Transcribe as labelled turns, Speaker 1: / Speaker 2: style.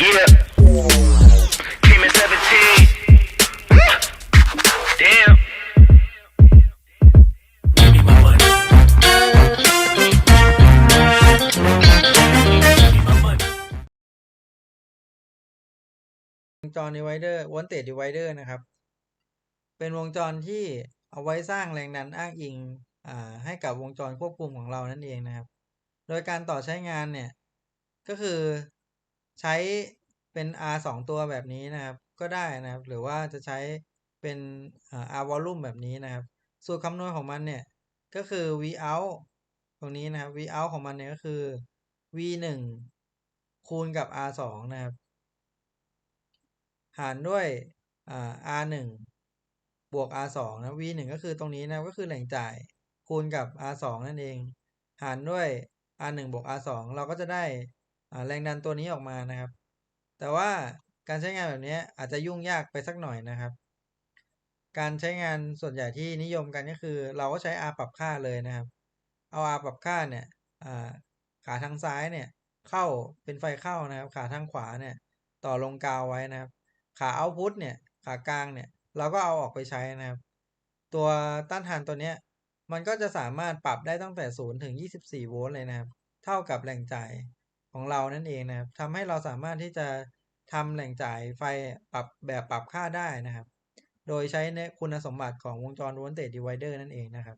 Speaker 1: Yeah. Came in 17. Damn. Give me my money. Give me my money.
Speaker 2: วงจร divider voltage divider นะครับ เป็นวงจรที่เอาไว้สร้างแรงดันอ้างอิงอ่าให้กับวงจรควบคุมของเรานั่นเองนะครับ โดยการต่อใช้งานเนี่ย ก็คือ ใช้เป็น R สองตัวแบบนี้นะครับ ก็ได้นะครับ หรือว่าจะใช้เป็น R volume แบบนี้นะครับ สูตรคำนวณของมันเนี่ยก็คือ V out ตรงนี้นะครับ V out ของมันเนี่ยก็คือ V หนึ่งคูณกับ R สองนะครับ หารด้วย R หนึ่งบวก R สองนะ V หนึ่งก็คือตรงนี้นะก็คือแหล่งจ่ายคูณกับ R สองนั่นเอง หารด้วย R หนึ่งบวก R สองเราก็จะได้ แรงดันตัวนี้ออกมานะครับ แต่ว่าการใช้งานแบบนี้อาจจะยุ่งยากไปสักหน่อยนะครับ การใช้งานส่วนใหญ่ที่นิยมกันก็คือ เราก็ใช้ R ปรับค่าเลยนะครับ เอา R ปรับค่าเนี่ยขาทางซ้ายเนี่ยเข้าเป็นไฟเข้านะครับ ขาทางขวาเนี่ยต่อลงกาวไว้นะครับ ขาเอาพุทเนี่ยขากลางเนี่ยเราก็เอาออกไปใช้นะครับ ตัวต้านทานตัวเนี้ยมันก็จะสามารถปรับได้ตั้งแต่ 0 ถึง 24 โวลต์เลยนะครับ เท่ากับแหล่งจ่าย ของเรานั่นเองนะครับทำให้เราสามารถที่จะทำแหล่งจ่ายไฟปรับแบบปรับค่าได้นะครับ โดยใช้ในคุณสมบัติของวงจร voltage divider นั่นเองนะครับ